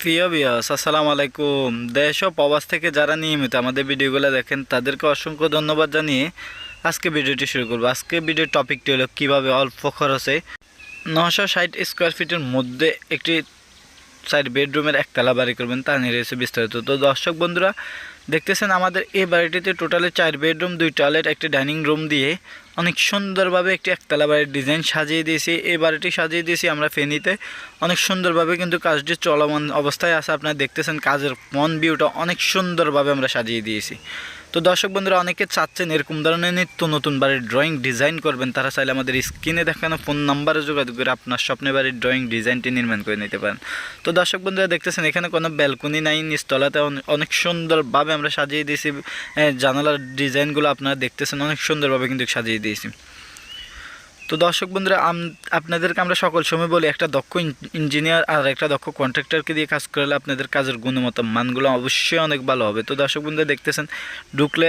প্রিয় বিয়াস আসসালামু আলাইকুম। দেশ ও প্রবাস থেকে যারা নিয়মিত আমাদের ভিডিওগুলো দেখেন, তাদেরকে অসংখ্য ধন্যবাদ জানিয়ে আজকে ভিডিওটি শুরু করব। আজকে ভিডিওর টপিকটি হলো কীভাবে অল্প খরচে নশো ষাট স্কোয়ার ফিটের মধ্যে একটি সাইড বেডরুমের একতলা বাড়ি করবেন, তা নিয়ে রয়েছে বিস্তারিত। তো দর্শক বন্ধুরা, দেখতেছেন আমাদের এই বাড়িটিতে টোটালে চার বেডরুম দুই টয়লেট একটি ডাইনিং রুম দিয়ে অনেক সুন্দরভাবে একটি একতলা বাড়ির ডিজাইন সাজিয়ে দিয়েছি। এই বাড়িটি সাজিয়ে দিয়েছি আমরা ফেনীতে। অনেক সুন্দরভাবে কিন্তু কাজটি চলমান অবস্থায় আছে। আপনারা দেখতেছেন কাজের মন ভিউটা অনেক সুন্দরভাবে আমরা সাজিয়ে দিয়েছি। তো দর্শক বন্ধুরা, অনেকে চাচ্ছেন এরকম ধরনের নিত্য নতুন বাড়ির ড্রয়িং ডিজাইন করবেন। তারা চাইলে আমাদের স্ক্রিনে দেখানো ফোন নাম্বারে যোগাযোগ করে আপনার স্বপ্নের বাড়ির ড্রয়িং ডিজাইনটি নির্মাণ করে নিতে পারেন। তো দর্শক বন্ধুরা, দেখতেছেন, এখানে কোনো ব্যালকনি নাই, নিস্তলাতে অনেক সুন্দরভাবে আমরা সাজিয়ে দিয়েছি। জানালার ডিজাইনগুলো আপনারা দেখতেছেন, অনেক সুন্দরভাবে কিন্তু সাজিয়ে দিয়েছি। তো দর্শক বন্ধুরা আপনাদেরকে আমরা সকল সময় বলি, একটা দক্ষ ইঞ্জিনিয়ার আর একটা দক্ষ কন্ট্রাক্টরকে দিয়ে কাজ করলে আপনাদের কাজের গুণমত মানগুলো অবশ্যই অনেক ভালো হবে। তো দর্শক বন্ধুরা, দেখতেছেন, ঢুকলে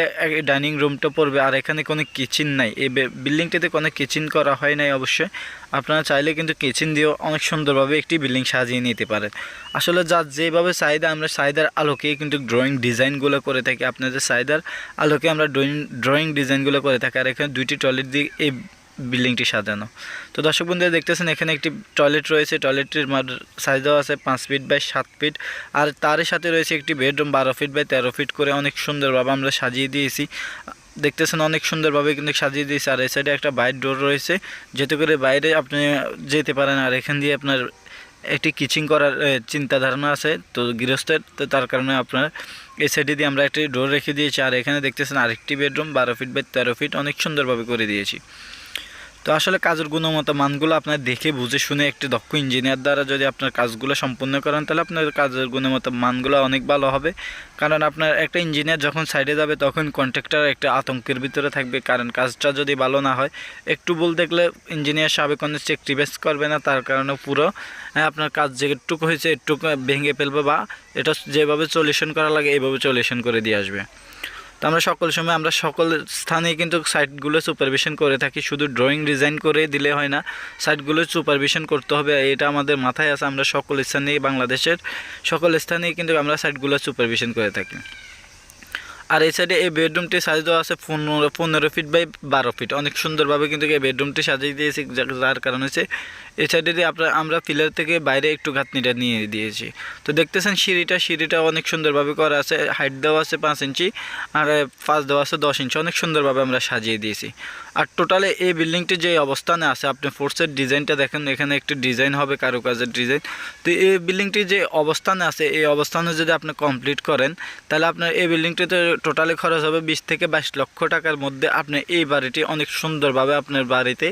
ডাইনিং রুমটা পড়বে, আর এখানে কোনো কিচেন নাই। এই বিল্ডিংটিতে কোনো কিচেন করা হয় নাই অবশ্যই। আপনারা চাইলে কিন্তু কিচেন দিয়েও অনেক সুন্দরভাবে একটি বিল্ডিং সাজিয়ে নিতে পারেন। আসলে যার যেভাবে চাহিদা, আমরা চাহিদার আলোকেই কিন্তু ড্রয়িং ডিজাইনগুলো করে থাকি। আপনাদের চাহিদার আলোকে আমরা ড্রয়িং ড্রয়িং ডিজাইনগুলো করে থাকি। আর এখানে দুইটি টয়লেট দিয়ে এই বিল্ডিংটি সাজানো। তো দর্শক বন্ধুরা দেখতেছেন, এখানে একটি টয়লেট রয়েছে। টয়লেটটির সাইজ দেওয়া আছে পাঁচ ফিট বাই সাত ফিট আর তারই সাথে রয়েছে একটি বেডরুম বারো ফিট বাই তেরো ফিট করে অনেক সুন্দরভাবে আমরা সাজিয়ে দিয়েছি। দেখতেছেন, অনেক সুন্দরভাবে কিন্তু সাজিয়ে দিয়েছি। আর এই সাইডে একটা বাইর ডোর রয়েছে। যেতে করে বাইরে আপনি যেতে পারেন, আর এখান দিয়ে আপনার একটি কিচিং করার চিন্তা ধারণা আছে। তো গৃহস্থের, তো তার কারণে আপনার এই সাইডে দিয়ে আমরা একটি ডোর রেখে দিয়েছি। আর এখানে দেখতেছেন আরেকটি বেডরুম বারো ফিট বাই তেরো ফিট অনেক সুন্দরভাবে করে দিয়েছি। তো আসলে কাজের গুণমত মানগুলো আপনার দেখে বুঝে শুনে একটি দক্ষ ইঞ্জিনিয়ার দ্বারা যদি আপনার কাজগুলো সম্পূর্ণ করেন তাহলে আপনার কাজের গুণমত মানগুলো অনেক ভালো হবে। কারণ আপনার একটা ইঞ্জিনিয়ার যখন সাইডে যাবে তখন কন্ট্রাক্টর একটা আতঙ্কের ভিতরে থাকবে। কারণ কাজটা যদি ভালো না হয় একটু ভুল দেখলে ইঞ্জিনিয়ার সাবেক অনেক চেক রিভেস করবে না তার কারণে পুরো হ্যাঁ, আপনার কাজ যেটুকু হয়েছে একটুকু ভেঙে ফেলবে বা এটা যেভাবে সলিউশন করা লাগে এইভাবে সলিউশন করে দিয়ে আসবে। তো আমরা সকল সময় আমরা সকল স্থানেই কিন্তু সাইটগুলো সুপারভিশন করে থাকি। শুধু ড্রয়িং ডিজাইন করে দিলে হয় না সাইটগুলো সুপারভিশন করতে হবে, এটা আমাদের মাথায় আছে। আমরা সকল স্থানেই বাংলাদেশের সকল স্থানেই কিন্তু আমরা সাইটগুলো সুপারভিশন করে থাকি। আর এই সাইডে এই বেডরুমটি সাইজ দেওয়া আছে পনেরো পনেরো ফিট বাই বারো ফিট অনেক সুন্দরভাবে কিন্তু এই বেডরুমটি সাজিয়ে দিয়েছি, যার কারণ হচ্ছে এই সাইডে দিয়ে আপনার আমরা পিলার থেকে বাইরে একটু ঘাতনিটা নিয়ে দিয়েছি। তো দেখতেছেন সিঁড়িটা সিঁড়িটা অনেক সুন্দরভাবে করা আছে হাইট দেওয়া আছে পাঁচ ইঞ্চি, আর পাঁচ দেওয়া আছে দশ ইঞ্চি, অনেক সুন্দরভাবে আমরা সাজিয়ে দিয়েছি। আর টোটালে এই বিল্ডিংটি যে অবস্থানে আছে, আপনি ফোর্সের ডিজাইনটা দেখেন, এখানে একটি ডিজাইন হবে, কারুকাজের ডিজাইন তো এই বিল্ডিংটি যে অবস্থানে আছে, এই অবস্থানে যদি আপনি কমপ্লিট করেন, তাহলে আপনার এই বিল্ডিংটিতে টোটালি খরচ হবে বিশ থেকে বাইশ লক্ষ টাকার মধ্যে আপনি এই বাড়িটি অনেক সুন্দরভাবে আপনার বাড়িতে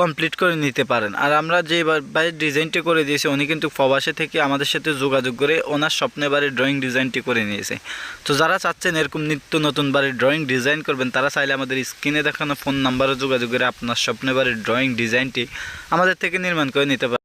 কমপ্লিট করে নিতে পারেন। আর আমরা যে এবার বাড়ির ডিজাইনটি করে দিয়েছে, উনি কিন্তু প্রবাসে থেকে আমাদের সাথে যোগাযোগ করে ওনার স্বপ্নে বাড়ির ড্রয়িং ডিজাইনটি করে নিয়েছে। তো যারা চাচ্ছেন এরকম নিত্য নতুন বাড়ির ড্রয়িং ডিজাইন করবেন, তারা চাইলে আমাদের স্ক্রিনে দেখানো ফোন নাম্বারে যোগাযোগ করে আপনার স্বপ্নে বাড়ির ড্রয়িং ডিজাইনটি আমাদের থেকে নির্মাণ করে নিতে পারেন।